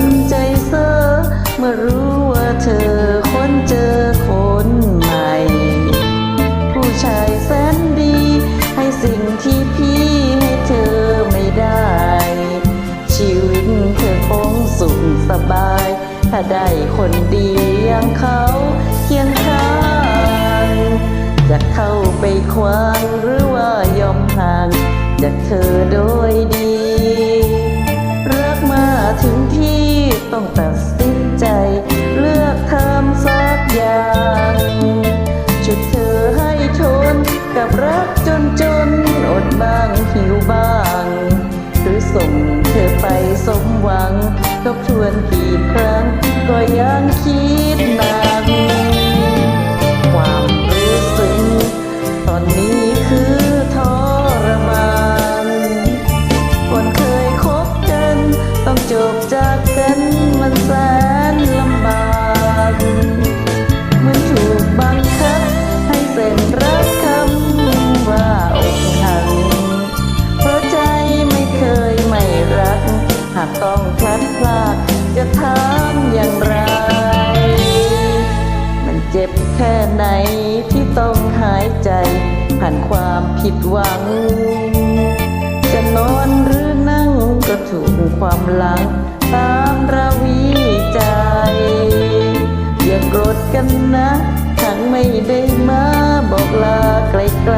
นใจเซอเมื่อรู้ว่าเธอค้นเจอคนใหม่ ผู้ชายแสนดี ให้สิ่งที่พี่ให้เธอไม่ได้ ชีวิตเธอคงสุขสบาย ถ้าได้คนดีอย่างเขาเคียงข้างจะเข้าไปควางหรือว่ายอมห่างจากเธอ ต้องตัดสินใจ เลือกทำสักอย่างชุดเธอให้ทน กับรักจนจนอดบ้างหิวบ้าง หรือส่งเธอไปสมหวังทบทวนกี่ครั้ง ก็ยังคิดหนักควา แค่ไหนที่ต้องหายใจ ผ่านความผิดหวัง จะนอนหรือนั่งก็ถูกความหลัง ตามราวีใจ อย่าโกรธกันนะหากไม่ได้มาบอกลาไกล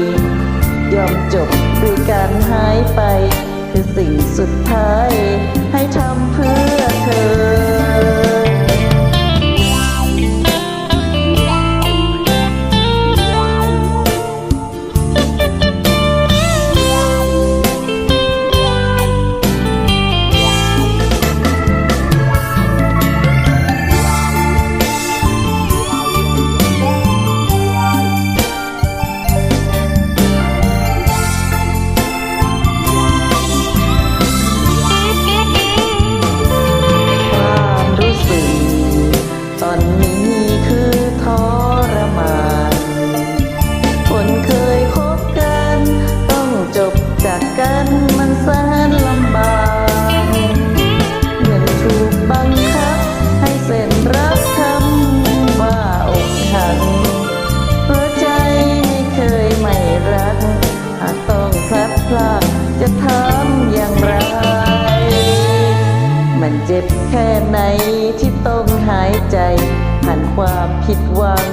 ๆยอมจบด้วยการหายไป คือสิ่งสุดท้าย ลัดพรากจะทำอย่างไร มันเจ็บแค่ไหนที่ต้องหายใจ ผ่านความผิดหวัง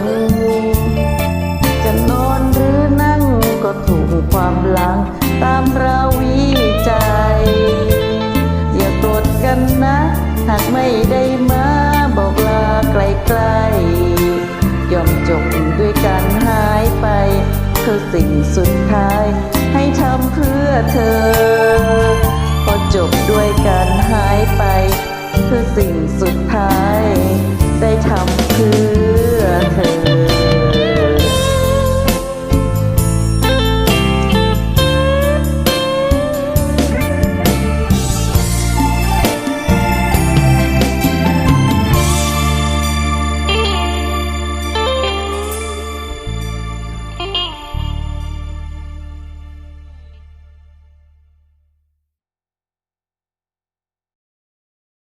จะนอนหรือนั่งก็ถูกความหลังตามราวีใจ อย่าโกรธกันนะ หากไม่ได้มาบอกลาไกลๆยอมจบ คือสิ่งสุดท้าย ให้ทำเพื่อเธอ พอจบด้วยการหายไป คือสิ่งสุด